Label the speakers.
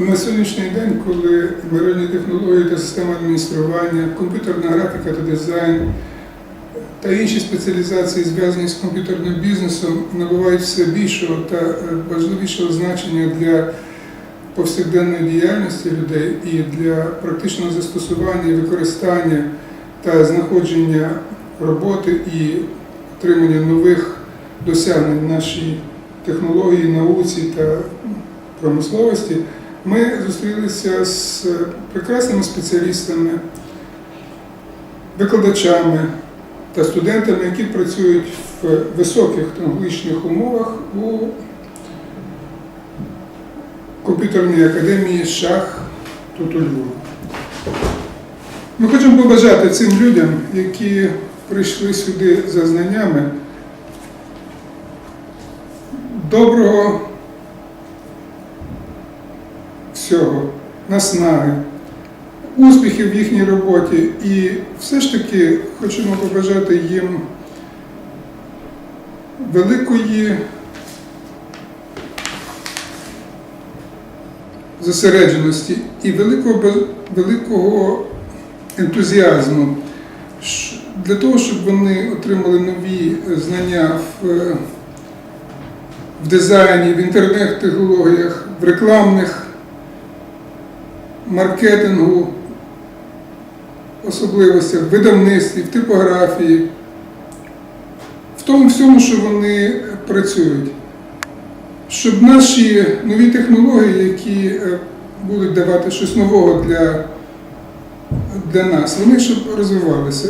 Speaker 1: На сьогоднішній день, коли мережні технології та система адміністрування, комп'ютерна графіка та дизайн та інші спеціалізації, зв'язані з комп'ютерним бізнесом, набувають все більшого та е, важливішого значення для повсякденної діяльності людей і для практичного застосування використання та знаходження роботи і отримання нових досягнень нашій технології, науці та промисловості, ми зустрілися з прекрасними спеціалістами, викладачами та студентами, які працюють в високих технологічних умовах у комп'ютерній академії Шах тут у Львові. Ми хочемо побажати цим людям, які прийшли сюди за знаннями, доброго всього, наснаги, успіхів в їхній роботі. І все ж таки хочемо побажати їм великої зосередженості і великого, великого ентузіазму для того, щоб вони отримали нові е, знання в, е, в дизайні, в інтернет-технологіях, в рекламних, маркетингу, особливостях, в видавництві, в типографії, в тому всьому, що вони працюють. Щоб наші нові технології, які е, будуть давати щось нового для, для нас, вони щоб розвивалися.